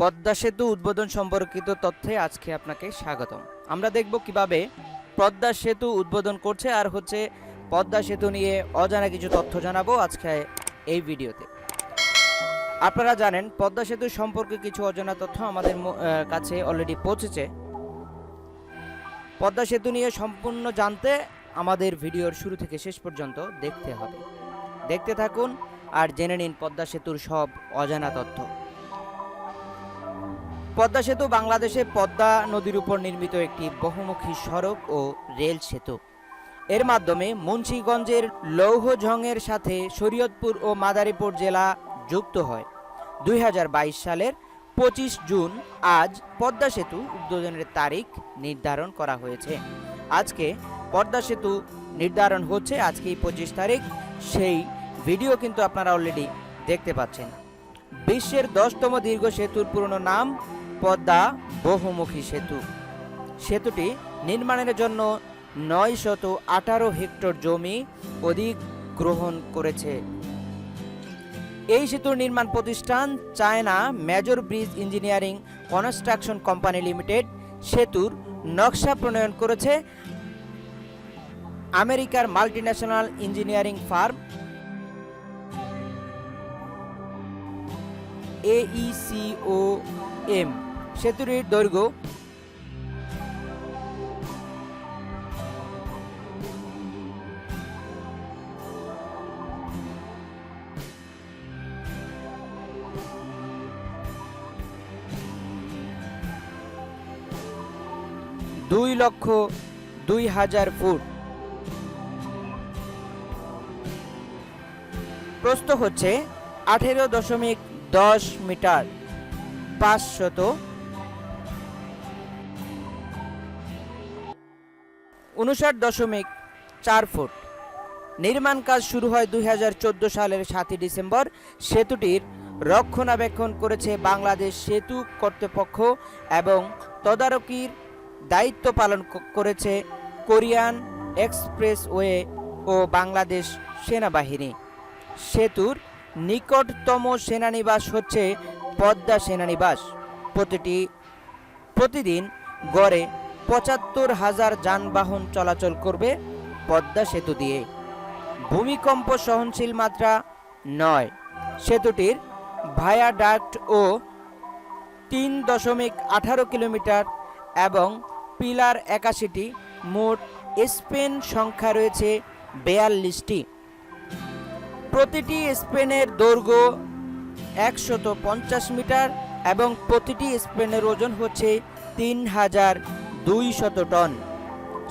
পদ্মা সেতু উদ্বোধন সম্পর্কিত তথ্যে আজকে আপনাকে স্বাগতম। আমরা দেখব কীভাবে পদ্মা সেতু উদ্বোধন করছে আর হচ্ছে পদ্মা সেতু নিয়ে অজানা কিছু তথ্য জানাব আজকে এই ভিডিওতে। আপনারা জানেন, পদ্মা সেতু সম্পর্কে কিছু অজানা তথ্য আমাদের কাছে অলরেডি পৌঁছেছে। পদ্মা সেতু নিয়ে সম্পূর্ণ জানতে আমাদের ভিডিওর শুরু থেকে শেষ পর্যন্ত দেখতে হবে। দেখতে থাকুন আর জেনে নিন পদ্মা সেতুর সব অজানা তথ্য। পদ্মা সেতু বাংলাদেশে পদ্মা নদীর উপর নির্মিত একটি বহুমুখী সড়ক ও রেল সেতু। এর মাধ্যমে মুন্সিগঞ্জের লৌহজংয়ের সাথে শরীয়তপুর ও মাদারীপুর জেলা যুক্ত হয়। দুই হাজার বাইশ সালের পঁচিশ জুন আজ পদ্মা সেতু উদ্বোধনের তারিখ নির্ধারণ করা হয়েছে। আজকে পদ্মা সেতু নির্ধারণ হচ্ছে আজকেই পঁচিশ তারিখ। সেই ভিডিও কিন্তু আপনারা অলরেডি দেখতে পাচ্ছেন। বিশ্বের দশতম দীর্ঘ সেতুর পুরনো নাম পদ্মা বহুমুখী সেতু। সেতুটি নির্মাণের জন্য নয় শত আঠারো হেক্টর জমি অধিগ্রহণ করেছে। এই সেতুর নির্মাণ প্রতিষ্ঠান China major bridge engineering construction company limited সেতুর নকশা প্রণয়ন করেছে আমেরিকার multinational engineering firm AECOM. সেতুটির দৈর্ঘ্য। দুই লক্ষ দুই হাজার ফুট। প্রস্থ হচ্ছে আঠেরো দশমিক দশ মিটার পাঁচশত উনষাট দশমিক চার ফুট। নির্মাণ কাজ শুরু হয় দু হাজার চোদ্দ সালের সাতই ডিসেম্বর। সেতুটির রক্ষণাবেক্ষণ করেছে বাংলাদেশ সেতু কর্তৃপক্ষ এবং তদারকির দায়িত্ব পালন করেছে কোরিয়ান এক্সপ্রেসওয়ে ও বাংলাদেশ সেনাবাহিনী। সেতুর নিকটতম সেনানিবাস হচ্ছে পদ্মা সেনানিবাস। প্রতিটি প্রতিদিন গড়ে পঁচাত্তর হাজার যানবাহন চলাচল করবে পদ্মা সেতু দিয়ে। ভূমিকম্প সহনশীল মাত্রা নয়। সেতুটির ভায়াডাক্ট ও তিন দশমিক আঠারো কিলোমিটার এবং পিলার একাশিটি মোট স্পেন সংখ্যা রয়েছে বেয়াল্লিশটি। প্রতিটি স্পেনের দৈর্ঘ্য একশত পঞ্চাশ মিটার এবং প্রতিটি স্পেনের ওজন হচ্ছে তিন হাজার দুইশত টন।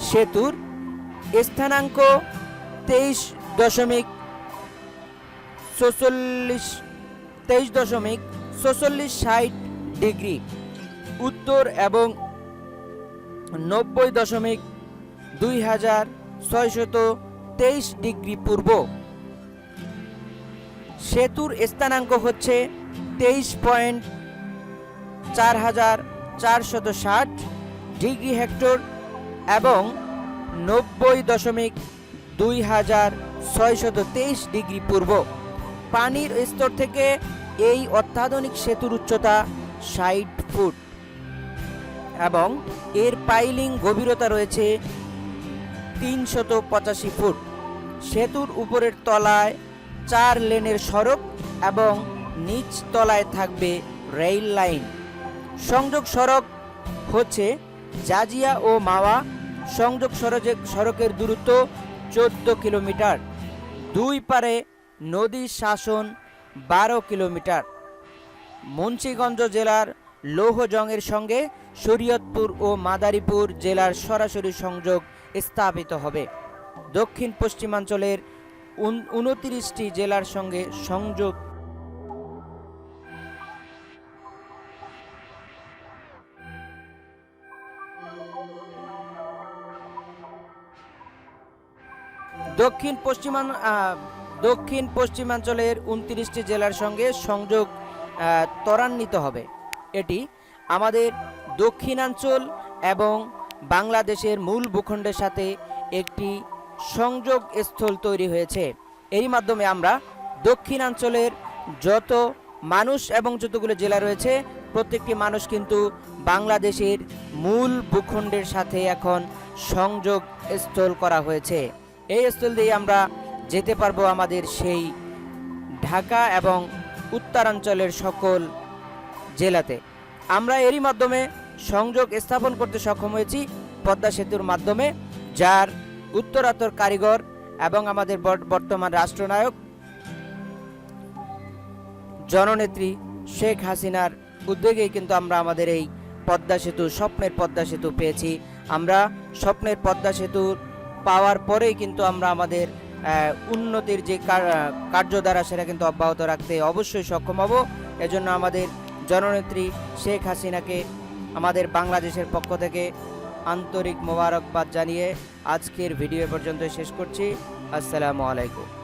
সেতুর স্থানাঙ্ক তেইশ দশমিক ছচল্লিশ তেইশ দশমিক ছচল্লিশ ষাট ডিগ্রি। উত্তর এবং নব্বই দশমিক দুই হাজার ছয়শত তেইশ ডিগ্রি পূর্ব। সেতুর স্থানাঙ্ক হচ্ছে তেইশ পয়েন্ট চার হাজার চারশত ষাট। ডিগ্রি হেক্টর এবং নব্বই দশমিক দুই হাজার ছয়শত তেইশ ডিগ্রি পূর্ব। পানির স্তর থেকে এই অত্যাধুনিক সেতুর উচ্চতা ষাট ফুট এবং এর পাইলিং গভীরতা রয়েছে তিনশত পঁচাশি ফুট। সেতুর উপরের তলায় চার লেনের সড়ক এবং নিচ তলায় থাকবে রেল লাইন। সংযোগ সড়ক হচ্ছে জাজিয়া ও মাওয়া সংযোগ সড়কে সড়কের দূরত্ব চোদ্দ কিলোমিটার। দুই পারে নদী শাসন বারো কিলোমিটার। মুন্সিগঞ্জ জেলার লৌহজংয়ের সঙ্গে শরীয়তপুর ও মাদারীপুর জেলার সরাসরি সংযোগ স্থাপিত হবে। দক্ষিণ পশ্চিমাঞ্চলের উনত্রিশটি জেলার সঙ্গে সংযোগ দক্ষিণ পশ্চিমান দক্ষিণ পশ্চিমাঞ্চলের উনত্রিশটি জেলার সঙ্গে সংযোগ ত্বরান্বিত হবে। এটি আমাদের দক্ষিণাঞ্চল এবং বাংলাদেশের মূল ভূখণ্ডের সাথে একটি সংযোগ স্থল তৈরি হয়েছে। এরই মাধ্যমে আমরা দক্ষিণাঞ্চলের যত মানুষ এবং যতগুলো জেলা রয়েছে, প্রত্যেকটি মানুষ কিন্তু বাংলাদেশের মূল ভূখণ্ডের সাথে এখন সংযোগ স্থল করা হয়েছে। এই স্থল দিয়ে আমরা যেতে পারব আমাদের সেই ঢাকা এবং উত্তরাঞ্চলের সকল জেলাতে। আমরা এরই মাধ্যমে সংযোগ স্থাপন করতে সক্ষম হয়েছি পদ্মা সেতুর মাধ্যমে, যার উত্তরাত্তর কারিগর এবং আমাদের বর- বর্তমান রাষ্ট্রনায়ক জননেত্রী শেখ হাসিনার উদ্যোগেই কিন্তু আমরা আমাদের এই পদ্মা সেতু, স্বপ্নের পদ্মা সেতু পেয়েছি। আমরা স্বপ্নের পদ্মা সেতু পাওয়ার পরেই কিন্তু আমরা আমাদের উন্নতির যে কার্যধারা সেটা কিন্তু অব্যাহত রাখতে অবশ্যই সক্ষম হব। এজন্য আমাদের জননেত্রী শেখ হাসিনাকে, আমাদের বাংলাদেশের পক্ষ থেকে আন্তরিক মোবারকবাদ জানিয়ে আজকের ভিডিও পর্যন্ত শেষ করছি। আসসালামু আলাইকুম।